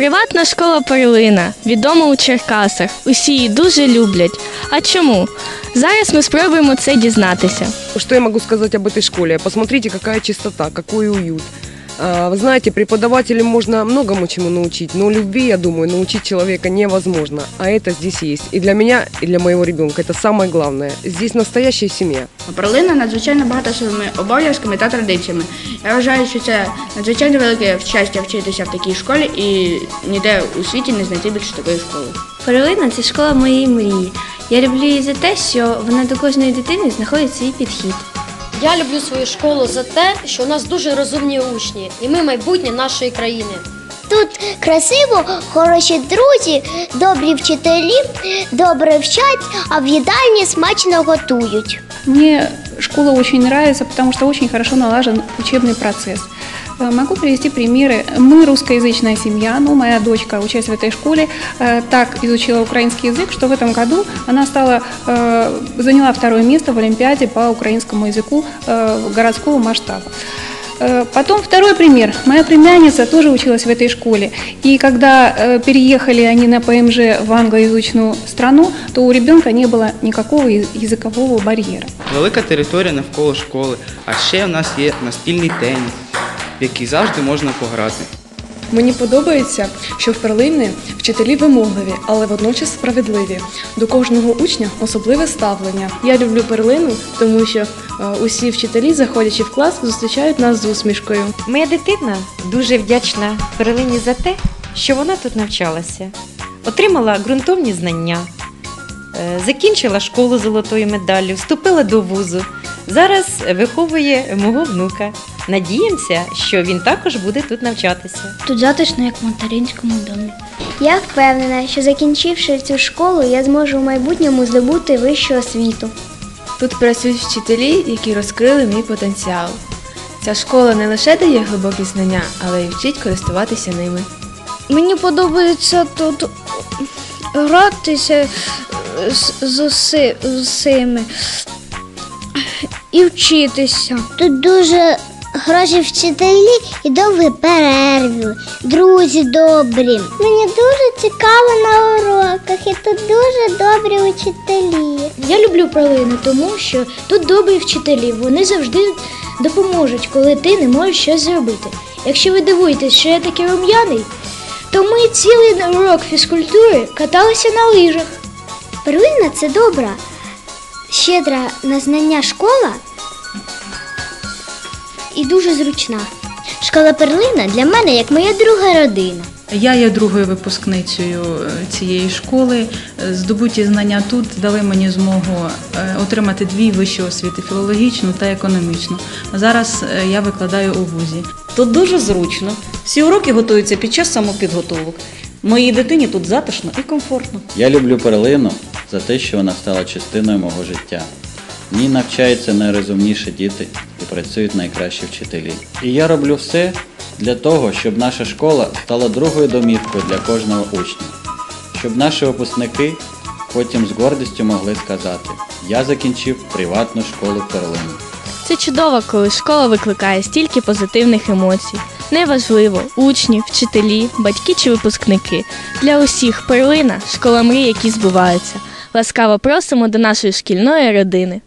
Приватна школа Перлина відома у Черкасах. Усі її дуже люблять. А чому? Зараз ми спробуємо це дізнатися. Що я можу сказати об цій школі? Посмотрите, яка чистота, який уют. А, Вы знаете, преподавателям можно многому чему научить, но любви, я думаю, научить человека невозможно. А это здесь есть. И для меня, и для моего ребенка это самое главное. Здесь настоящая семья. Перлина надзвичайно багата своїми обов'язками та традиціями. Я вважаю, що це надзвичайно велике щастя вчитися в такій школі і ніде у світі не знайти більше такої школи. Перлина це школа моєї мрії. Я люблю її за те, що вона до кожної дитини знаходить свій підхід. Я люблю свою школу за те, що у нас дуже розумні учні, і ми майбутнє нашої країни. Тут красиво, хороші друзі, добрі вчителі, добре вчать, а в їдальні смачно готують. Мне школа очень нравится, потому что очень хорошо налажен учебный процесс. Э, Могу привести примеры. Мы русскоязычная семья, но моя дочка, учась в этой школе, э, так изучила украинский язык, что в этом году она стала, э, заняла второе место в Олимпиаде по украинскому языку э, городского масштаба. Э, Потом второй пример. Моя племянница тоже училась в этой школе. И когда э, переехали они на ПМЖ в англоязычную страну, то у ребенка не было никакого яз- языкового барьера. Велика територія навколо школи, а ще у нас є настільний теніс, В який завжди можна пограти. Мені подобається, що в перлини вчителі вимогливі, але водночас справедливі. До кожного учня особливе ставлення. Я люблю перлину, тому що е, усі вчителі, заходячи в клас, зустрічають нас з усмішкою. Моя дитина дуже вдячна Перлині за те, що вона тут навчалася, отримала ґрунтовні знання, е, закінчила школу золотою медаллю, вступила до вузу. Зараз виховує мого внука. Надіємося, що він також буде тут навчатися. Тут затишно, як в материнському домі. Я впевнена, що закінчивши цю школу, я зможу в майбутньому здобути вищу освіту. Тут працюють вчителі, які розкрили мій потенціал. Ця школа не лише дає глибокі знання, але й вчить користуватися ними. Мені подобається тут гратися з, з, уси- з усіми і вчитися. Тут дуже хороші вчителі і довгі перерви, друзі добрі. Мені дуже цікаво на уроках, і тут дуже добрі учителі. Я люблю пролину, тому що тут добрі вчителі. Вони завжди допоможуть, коли ти не можеш щось зробити. Якщо ви дивуєтесь, що я такий рум'яний, то ми цілий урок фізкультури каталися на лижах. Перлина це добра, щедра на знання школа і дуже зручна. Школа Перлина для мене як моя друга родина. Я є другою випускницею е, цієї школи. Е, Здобуті знання тут дали мені змогу е, отримати дві вищі освіти філологічну та економічну. Зараз я викладаю у вузі. Тут дуже зручно. Всі уроки готуються під час самопідготовок. Моїй дитині тут затишно і комфортно. Я люблю перлину за те, що вона стала частиною мого життя. В ній навчаються найрозумніші діти і працюють найкращі вчителі. І я роблю все для того, щоб наша школа стала другою домівкою для кожного учня, щоб наші випускники потім з гордістю могли сказати: Я закінчив приватну школу перлину. Це чудово, коли школа викликає стільки позитивних емоцій. Неважливо, учні, вчителі, батьки чи випускники. Для усіх перлина школа мрій, які збуваються. Ласкаво просимо до нашої шкільної родини.